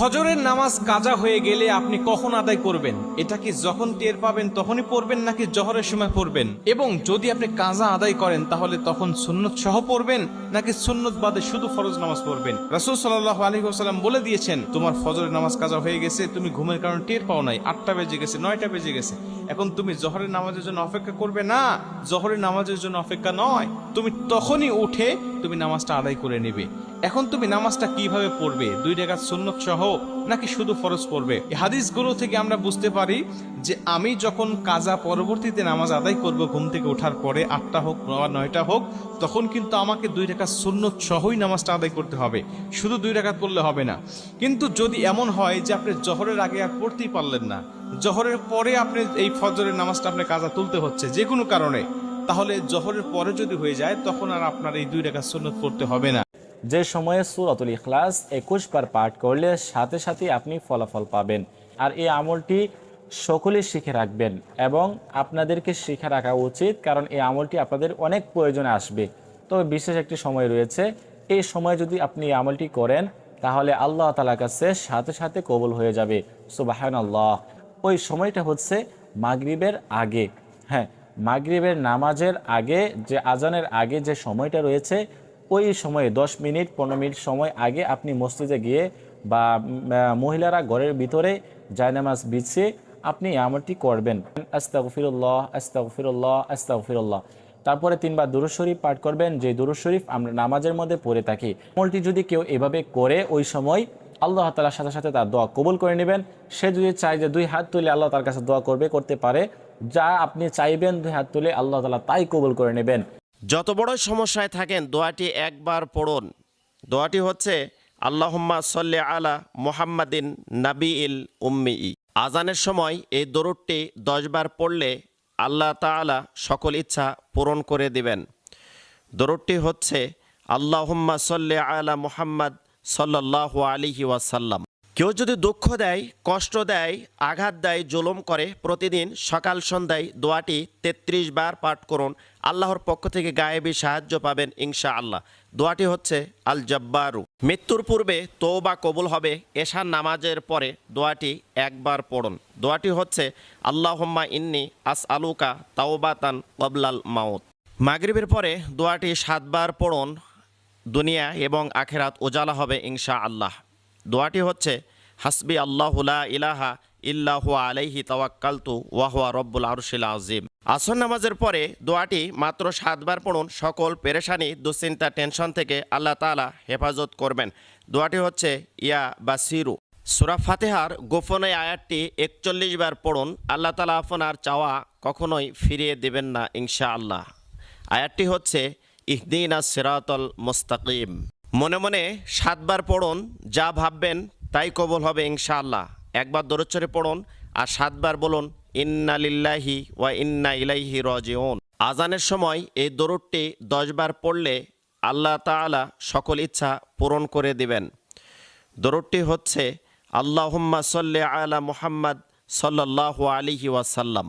ফজরের নামাজ কাজা হয়ে গেলে আপনি কখন আদায় করবেন? এটা কি যখন টের পাবেন তখনই পড়বেন নাকি জহরের সময় পড়বেন? এবং যদি আপনি কাজা আদায় করেন, তাহলে তখন সুন্নত সহ পড়বেন নাকি সুন্নত বাদে শুধু ফরজ নামাজ পড়বেন? রাসুল সাল্লাহ আলী বলে দিয়েছেন, তোমার ফজরের নামাজ কাজা হয়ে গেছে, তুমি ঘুমের কারণে টের পাও নাই। আটটা বেজে গেছে, নয়টা বেজে গেছে। এখন তুমি জহরের নামাজের জন্য অপেক্ষা করবে না। জহরের নামাজের জন্য অপেক্ষা নয়। তুমি তখনই উঠে তুমি নামাজটা আদায় করে নেবে। এখন তুমি নামাজটা কীভাবে পড়বে? দুই রেখাত সুন্নত সহ নাকি শুধু ফরজ পড়বে? হাদিসগুলো থেকে আমরা বুঝতে পারি যে আমি যখন কাজা পরবর্তীতে নামাজ আদায় করব ঘুম থেকে ওঠার পরে আটটা হোক বা নয়টা হোক, তখন কিন্তু আমাকে দুই রেখাত সুন্নত সহই নামাজটা আদায় করতে হবে। শুধু দুই রেখাত পড়লে হবে না। কিন্তু যদি এমন হয় যে আপনি জহরের আগে আর পড়তেই পারলেন না জহরের পরে আপনি এই ফজরের নামাজটা আপনি কাজা তুলতে হচ্ছে যে কোনো কারণে, তাহলে জহরের পরে যদি হয়ে যায়, তখন আর আপনার এই দুই রেখা সুন্নত পড়তে হবে না। যে সময়ে সুরাতুল ইখলাস একুশ বার পাঠ করলে সাথে সাথে আপনি ফলাফল পাবেন। আর এই আমলটি সকলে শিখে রাখবেন এবং আপনাদেরকে শিখে রাখা উচিত, কারণ এই আমলটি আপনাদের অনেক প্রয়োজনে আসবে। তবে বিশেষ একটি সময় রয়েছে, এই সময় যদি আপনি এই আমলটি করেন, তাহলে আল্লাহ তালার কাছে সাথে সাথে কবুল হয়ে যাবে। সুবাহান আল্লাহ ওই সময়টা হচ্ছে মাগরিবের আগে। হ্যাঁ মাগরিবের নামাজের আগে, যে আজানের আগে যে সময়টা রয়েছে, ওই সময়ে দশ মিনিট, পনেরো মিনিট সময় আগে আপনি মসজিদে গিয়ে বা মহিলারা ঘরের ভিতরে জায়নামাজ বিছিয়ে আপনি আমলটি করবেন। আস্তাগফিরুল্লাহ আস্তাগফিরুল্লাহ আস্তাগফিরুল্লাহ। তারপরে তিনবার দুরুদ শরীফ পাঠ করবেন, যে দুরুদ শরীফ আমরা নামাজের মধ্যে পড়ে থাকি। আমলটি যদি কেউ এভাবে করে, ওই সময় আল্লাহ তালার সাথে সাথে তার দোয়া কবুল করে নেবেন। সে যদি চায় যে দুই হাত তুলে আল্লাহ তার কাছে দোয়া করবে, করতে পারে। যা আপনি চাইবেন দুই হাত তুলে আল্লাহ তালা তাই কবুল করে নেবেন। যত বড় সমস্যায় থাকেন, দোয়াটি একবার পড়ুন। দোয়াটি হচ্ছে, আল্লাহুম্মা সল্লে আলা মোহাম্মদিন নাবি ইল উম্মি। আজানের সময় এই দরুদটি দশবার পড়লে আল্লাহ তাআলা সকল ইচ্ছা পূরণ করে দিবেন। দরুদটি হচ্ছে, আল্লাহুম্মা সল্লে আলা মোহাম্মদ সাল্লাহ আলিহি ওয়াসাল্লাম। কেউ যদি দুঃখ দেয়, কষ্ট দেয়, আঘাত দেয়, জুলুম করে, প্রতিদিন সকাল সন্ধ্যায় দোয়াটি ৩৩ বার পাঠ করুন। আল্লাহর পক্ষ থেকে গায়েবী সাহায্য পাবেন ইনশা আল্লাহ দোয়াটি হচ্ছে আল জব্বারু মৃত্যুর পূর্বে তৌবা কবুল হবে। এশার নামাজের পরে দোয়াটি একবার পড়ুন। দোয়াটি হচ্ছে, আল্লাহম্মা ইন্নি আস আলুকা তাওবাতান কবলাল মাউত। মাগরিবের পরে দোয়াটি সাতবার পড়ুন। দুনিয়া এবং আখেরাত উজালা হবে ইনশা আল্লাহ দোয়াটি হচ্ছে, হাসবি আল্লাহুলা ইলাহা ইল্লাহু আলাইহি তাওয়াক্কালতু ওয়াহুয়া রব্বুল আরশিল আজিম আসর নামাজের পরে দোয়াটি মাত্র সাতবার পড়ুন, সকল পেরেশানি, দুশ্চিন্তা, টেনশন থেকে আল্লাহ তাআলা হেফাজত করবেন। দোয়াটি হচ্ছে, ইয়া বা বাসিরু। সুরা ফাতেহার গোপনে আয়াতটি একচল্লিশ বার পড়ুন, আল্লাহ তালা আপনার চাওয়া কখনোই ফিরিয়ে দেবেন না ইনশা আল্লাহ আয়াতটি হচ্ছে ইহদিনা সিরাতল মুস্তাকিম। মনে মনে সাতবার পড়ুন, যা ভাববেন তাই কবল হবে ইনশাআল্লাহ। একবার দরচ্চরে পড়ুন আর সাতবার বলুন, ইন্না লিল্লাহি ওয়া ইন্না ইলাইহি রাজিউন। আজানের সময় এই দরুদটি দশবার পড়লে আল্লাহ তাআলা সকল ইচ্ছা পূরণ করে দিবেন। দরুদটি হচ্ছে, আল্লাহুম্মা সল্লি আলা মুহাম্মদ সাল্লাল্লাহু আলাইহি ওয়াসাল্লাম।